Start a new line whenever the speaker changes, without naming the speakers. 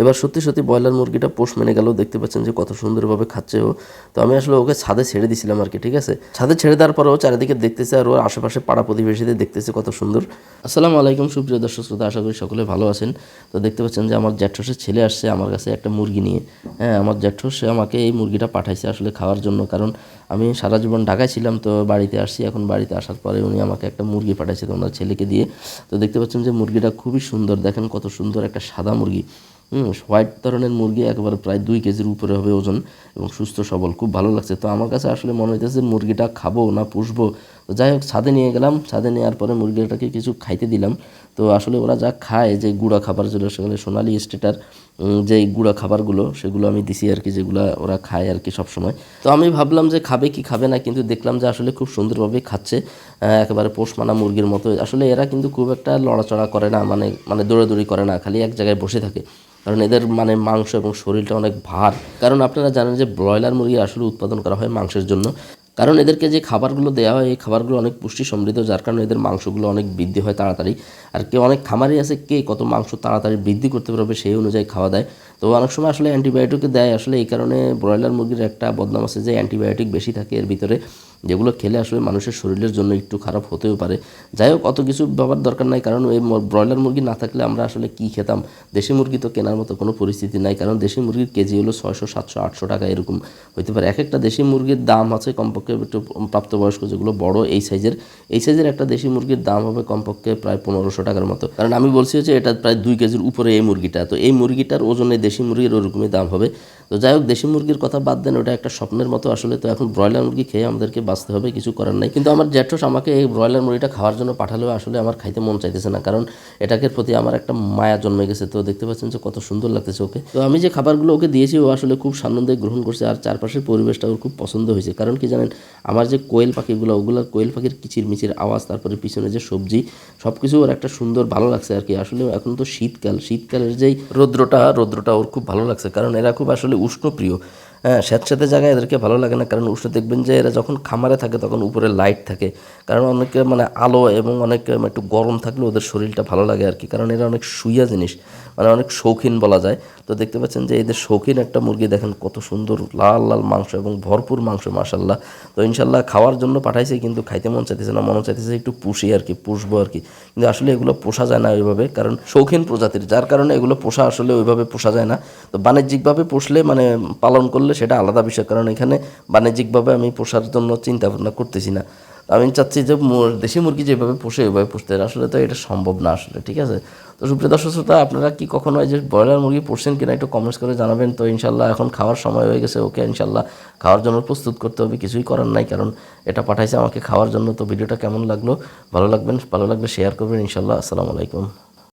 এবার সত্যি সত্যি ব্রয়লার মুরগিটা পোষ মেনে গেল দেখতে পাচ্ছেন যে কত সুন্দরভাবে খাচ্ছে ও। তো আমি আসলে ওকে ছাদে ছেড়ে দিছিলাম আর কি, ঠিক আছে? ছাদে ছেড়ে দেওয়ার পরেও চারিদিকে দেখতেছে আর ওর আশেপাশে পাড়া প্রতিবেশীদের দেখতেছে কত সুন্দর। আসসালামু আলাইকুম, সুপ্রিয় দর্শক শ্রোতা, আশা করি সকলে ভালো আছেন। তো দেখতে পাচ্ছেন যে আমার জ্যাঠসের ছেলে আসছে আমার কাছে একটা মুরগি নিয়ে। হ্যাঁ আমার জ্যাঠস, সে আমাকে এই মুরগিটা পাঠাইছে আসলে খাওয়ার জন্য। কারণ আমি সারা জীবন ঢাকায় ছিলাম তো বাড়িতে আসছি, এখন বাড়িতে আসার পরে উনি আমাকে একটা মুরগি পাঠাইছে ওনার ছেলেকে দিয়ে। তো দেখতে পাচ্ছেন যে মুরগিটা খুবই সুন্দর, দেখেন কত সুন্দর একটা সাদা মুরগি। হোয়াইট ধরনের মুরগি একেবারে প্রায় দুই কেজির উপরে হবে ওজন এবং সুস্থ, সবল, খুব ভালো লাগছে। তো আমার কাছে আসলে মনে হইতেছে মুরগিটা খাব না পুষবো। তো যাই হোক, ছাদে নিয়ে গেলাম। ছাদে নেওয়ার পরে মুরগিটাকে কিছু খাইতে দিলাম। তো আসলে ওরা যা খায়, যে গুঁড়া খাবার যেগুলো সেগুলো সোনালি স্টেটার যে গুঁড়া খাবারগুলো, সেগুলো আমি দিছি আর কি, যেগুলো ওরা খায় আর কি সবসময়। তো আমি ভাবলাম যে খাবে কি খাবে না, কিন্তু দেখলাম যে আসলে খুব সুন্দরভাবে খাচ্ছে একেবারে পোষ মানা মুরগির মতো। আসলে এরা কিন্তু খুব একটা লড়াচড়া করে না মানে মানে দৌড়াদৌড়ি করে না, খালি এক জায়গায় বসে থাকে। কারণ এদের মানে মাংস এবং শরীরটা অনেক ভার। কারণ আপনারা জানেন যে ব্রয়লার মুরগি আসলে উৎপাদন করা হয় মাংসের জন্য। কারণ এদেরকে যে খাবারগুলো দেওয়া হয়, এই খাবারগুলো অনেক পুষ্টি সমৃদ্ধ, যার কারণে এদের মাংসগুলো অনেক বৃদ্ধি হয় তাড়াতাড়ি। আর কেউ অনেক খামারই আছে, কে কত মাংস তাড়াতাড়ি বৃদ্ধি করতে পারবে সেই অনুযায়ী খাওয়া দেয়। তো অনেক সময় আসলে অ্যান্টিবায়োটিক দেয়। আসলে এই কারণে ব্রয়লার মুরগির একটা বদনাম আছে যে অ্যান্টিবায়োটিক বেশি থাকে এর ভিতরে। যেগুলো খেলে আসলে মানুষের শরীরের জন্য একটু খারাপ হতেও পারে। যাই হোক, অত কিছু ব্যাপার দরকার নাই। কারণ এই ব্রয়লার মুরগি না থাকলে আমরা আসলে কি খেতাম? দেশি মুরগি তো কেনার মতো কোনো পরিস্থিতি নাই। কারণ দেশি মুরগির কেজি হলো ছয়শো, সাতশো, আটশো টাকা এরকম হইতে পারে। এক একটা দেশি মুরগির দাম আছে কমপক্ষে একটু প্রাপ্তবয়স্ক যেগুলো বড় এই সাইজের। এই সাইজের একটা দেশি মুরগির দাম হবে কমপক্ষে প্রায় পনেরোশো টাকার মতো। কারণ আমি বলছি যে এটা প্রায় দুই কেজির উপরে এই মুরগিটা। তো এই মুরগিটার ওজনে দেশি মুরগির ওরকমই দাম হবে। তো যাই হোক, দেশি মুরগির কথা বাদ দেন, ওটা একটা স্বপ্নের মতো আসলে। তো এখন ব্রয়লার মুরগি খেয়ে আমাদেরকে বাঁচতে হবে, কিছু করার নাই। কিন্তু আমার জ্যাঠস আমাকে এই ব্রয়লার মুরগিটা খাওয়ার জন্য পাঠালেও আসলে আমার খাইতে মন চাইতেছে না। কারণ এটাকে প্রতি আমার একটা মায়া জন্মে গেছে। তো দেখতে পাচ্ছেন যে কত সুন্দর লাগতেছে ওকে। তো আমি যে খাবারগুলো ওকে দিয়েছি, ও আসলে খুব সানন্দে গ্রহণ করছে। আর চারপাশের পরিবেশটা ওর খুব পছন্দ হয়েছে। কারণ কি জানেন, আমার যে কোয়েল পাখিগুলো, ওগুলো কোয়েল পাখির কিচির মিচির আওয়াজ, তারপরে পিছনে যে সবজি সব কিছু ওর একটা সুন্দর ভালো লাগছে আর কি। আসলে এখন তো শীতকাল, শীতকালের যেই রৌদ্রটা রৌদ্রটা ওর খুব ভালো লাগছে। কারণ এরা খুব আসলে উষ্ণপ্রিয় হ্যাঁ স্যাঁতস্যাঁতে জায়গায় এদেরকে ভালো লাগে না, কারণ উষ্ণ দেখবেন যে এরা যখন খামারে থাকে তখন উপরে লাইট থাকে। কারণ অনেকে মানে আলো এবং অনেক একটু গরম থাকলে ওদের শরীরটা ভালো লাগে আর কি, কারণ এরা অনেক শুইয়া জিনিস মানে অনেক শৌখিন বলা যায়। তো দেখতে পাচ্ছেন যে এদের শৌখিন একটা মুরগি, দেখেন কত সুন্দর লাল লাল মাংস এবং ভরপুর মাংস মাসাল্লাহ তো ইনশাল্লাহ খাওয়ার জন্য পাঠাইছে, কিন্তু খাইতে মন চাইতেছে না মন চাইতেছে একটু পুষি আর কি, পুষবো আর কি। কিন্তু আসলে এগুলো পোষা যায় না ওইভাবে, কারণ শৌখিন প্রজাতির, যার কারণে এগুলো পোষা আসলে ওইভাবে পোষা যায় না। তো বাণিজ্যিকভাবে পুষলে মানে পালন করলে সেটা আলাদা বিষয়, কারণ এখানে বাণিজ্যিকভাবে আমি পোষার জন্য চিন্তা ভাবনা করতেছি না। আমি চাচ্ছি যে দেশি মুরগি যেভাবে পোষে ওইভাবে পুষতে আসলে তো এটা সম্ভব না আসলে, ঠিক আছে? তো সুপ্রিয় দর্শক শ্রোতা, আপনারা কি কখনো এই যে ব্রয়লার মুরগি পোষছেন কিনা একটু কমেন্টস করে জানাবেন। তো ইনশাল্লাহ এখন খাওয়ার সময় হয়ে গেছে, ওকে ইনশাল্লাহ খাওয়ার জন্য প্রস্তুত করতে হবে, কিছুই করার নাই, কারণ এটা পাঠাইছে আমাকে খাওয়ার জন্য। তো ভিডিওটা কেমন লাগল? ভালো লাগবেন, ভালো লাগলে শেয়ার করবেন ইনশাল্লাহ আসসালামু আলাইকুম।